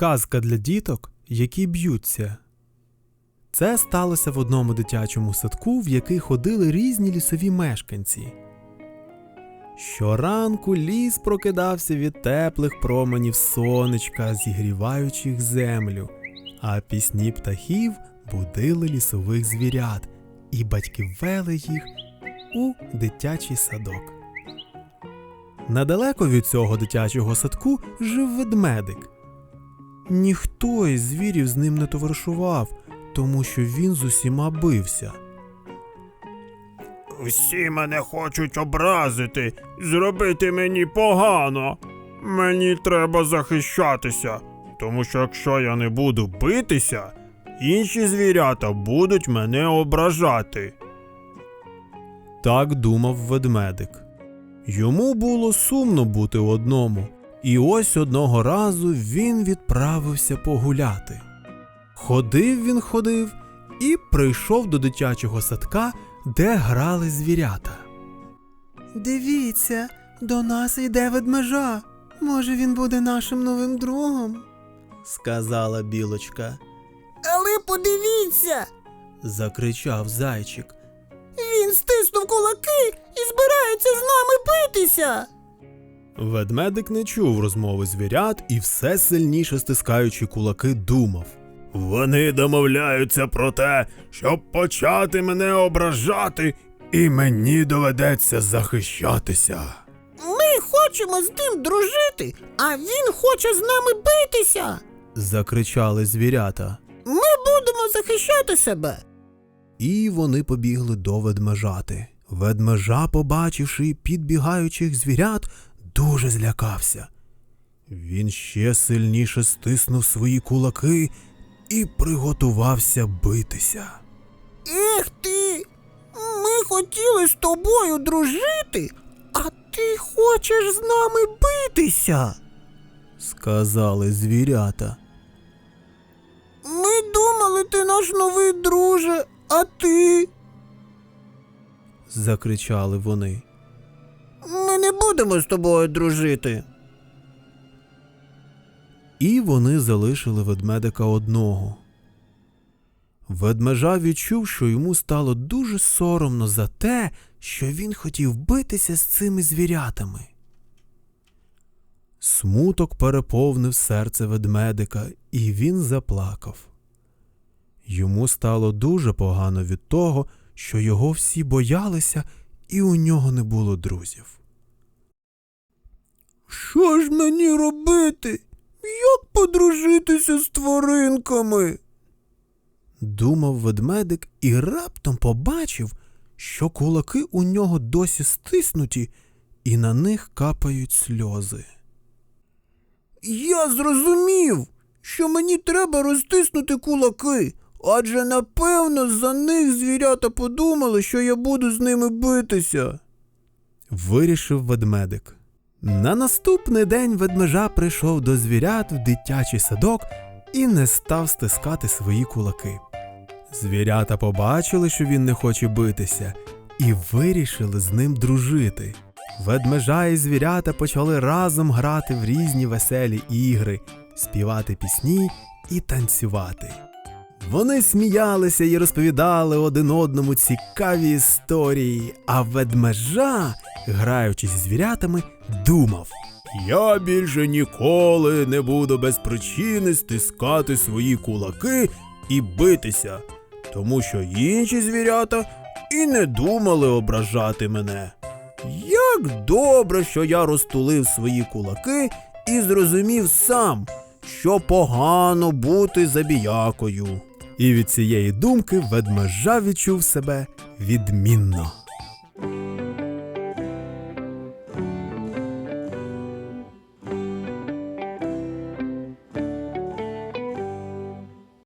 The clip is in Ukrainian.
Казка для діток, які б'ються. Це сталося в одному дитячому садку, в який ходили різні лісові мешканці. Щоранку ліс прокидався від теплих променів сонечка, зігріваючих землю, а пісні птахів будили лісових звірят, і батьки вели їх у дитячий садок. Недалеко від цього дитячого садку жив ведмедик. Ніхто із звірів з ним не товаришував, тому що він з усіма бився. Всі мене хочуть образити, зробити мені погано. Мені треба захищатися, тому що якщо я не буду битися, інші звірята будуть мене ображати. Так думав ведмедик. Йому було сумно бути одному, і ось одного разу він відправився погуляти. Ходив він ходив і прийшов до дитячого садка, де грали звірята. Дивіться, до нас йде ведмежа. Може, він буде нашим новим другом, сказала білочка. Але подивіться, Закричав зайчик. він стиснув кулаки і збирається з нами битися. Ведмедик не чув розмови звірят і все сильніше стискаючи кулаки, думав. Вони домовляються про те, щоб почати мене ображати, і мені доведеться захищатися. Ми хочемо з ним дружити, а він хоче з нами битися. Закричали звірята, Ми будемо захищати себе. і вони побігли до ведмежати. Ведмежа, побачивши підбігаючих звірят, дуже злякався. Він ще сильніше стиснув свої кулаки і приготувався битися. Ех ти. Ми хотіли з тобою дружити, а ти хочеш з нами битися. Сказали звірята. Ми думали, ти наш новий друже, а ти. Закричали вони. Ми не будемо з тобою дружити. І вони залишили ведмедика одного. Ведмежа відчув, що йому стало дуже соромно за те, що він хотів битися з цими звірятами. Смуток переповнив серце ведмедика, і він заплакав. Йому стало дуже погано від того, що його всі боялися, і у нього не було друзів. Що ж мені робити? Як подружитися з тваринками? Думав ведмедик і раптом побачив, що кулаки у нього досі стиснуті, і на них капають сльози. Я зрозумів, що мені треба розтиснути кулаки, адже напевно за них звірята подумали, що я буду з ними битися. Вирішив ведмедик. На наступний день ведмежа прийшов до звірят в дитячий садок і не став стискати свої кулаки. Звірята побачили, що він не хоче битися, і вирішили з ним дружити. Ведмежа і звірята почали разом грати в різні веселі ігри, співати пісні і танцювати. Вони сміялися і розповідали один одному цікаві історії, а ведмежа, граючи зі звірятами, думав. Я більше ніколи не буду без причини стискати свої кулаки і битися, тому що інші звірята і не думали ображати мене. Як добре, що я розтулив свої кулаки і зрозумів сам, що погано бути забіякою. І від цієї думки ведмежа відчув себе відмінно.